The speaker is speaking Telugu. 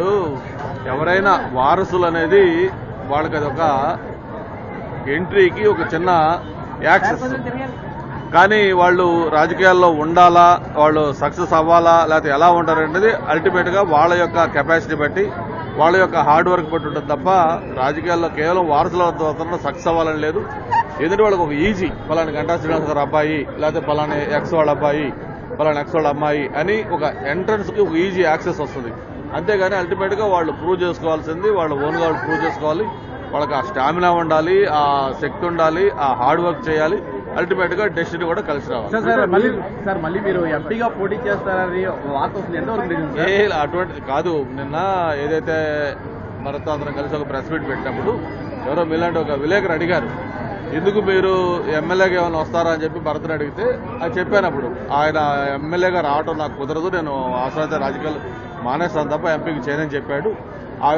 ఇప్పుడు ఎవరైనా వారసులు అనేది వాళ్ళకి అదొక ఎంట్రీకి ఒక చిన్న యాక్సెస్. కానీ వాళ్ళు రాజకీయాల్లో ఉండాలా వాళ్ళు సక్సెస్ అవ్వాలా లేకపోతే ఎలా ఉంటారు అనేది అల్టిమేట్గా వాళ్ళ యొక్క కెపాసిటీ బట్టి వాళ్ళ యొక్క హార్డ్ వర్క్ బట్టి ఉంటుంది తప్ప రాజకీయాల్లో కేవలం వారసుల వల్ల సక్సెస్ అవ్వాలని లేదు. ఎందుకంటే వాళ్ళకి ఒక ఈజీ. పలాని గంటా శ్రీనివాస్ గారు అబ్బాయి లేకపోతే పలాని ఎక్స్ వాళ్ళ అబ్బాయి పలాని ఎక్స్ వాళ్ళ అమ్మాయి అని ఒక ఎంట్రన్స్కి ఒక ఈజీ యాక్సెస్ వస్తుంది. అంతేగాని అల్టిమేట్గా వాళ్ళు ప్రూవ్ చేసుకోవాల్సింది వాళ్ళ ఓన్గా వాళ్ళు ప్రూవ్ చేసుకోవాలి. వాళ్ళకి ఆ స్టామినా ఉండాలి ఆ శక్తి ఉండాలి ఆ హార్డ్ వర్క్ చేయాలి. అల్టిమేట్గా డెస్టినీ కూడా కలిసి రావాలి. సార్ మళ్ళీ మీరు ఎంపీగా పోటీ చేస్తారని? ఏ అటువంటిది కాదు నిన్న ఏదైతే మనతో అందరం కలిసి ఒక ప్రెస్ మీట్ పెట్టినప్పుడు ఎవరో మీలాంటి ఒక విలేకరు అడిగారు ఎందుకు మీరు ఎమ్మెల్యేగా ఏమైనా వస్తారా? అని చెప్పి భరత్ని అడిగితే అది చెప్పాను అప్పుడు. ఆయన ఎమ్మెల్యేగా రావడం నాకు కుదరదు నేను అవసరమైతే రాజకీయాలు మానేస్తాను తప్ప ఎంపీకి చేయనని చెప్పాడు. ఆ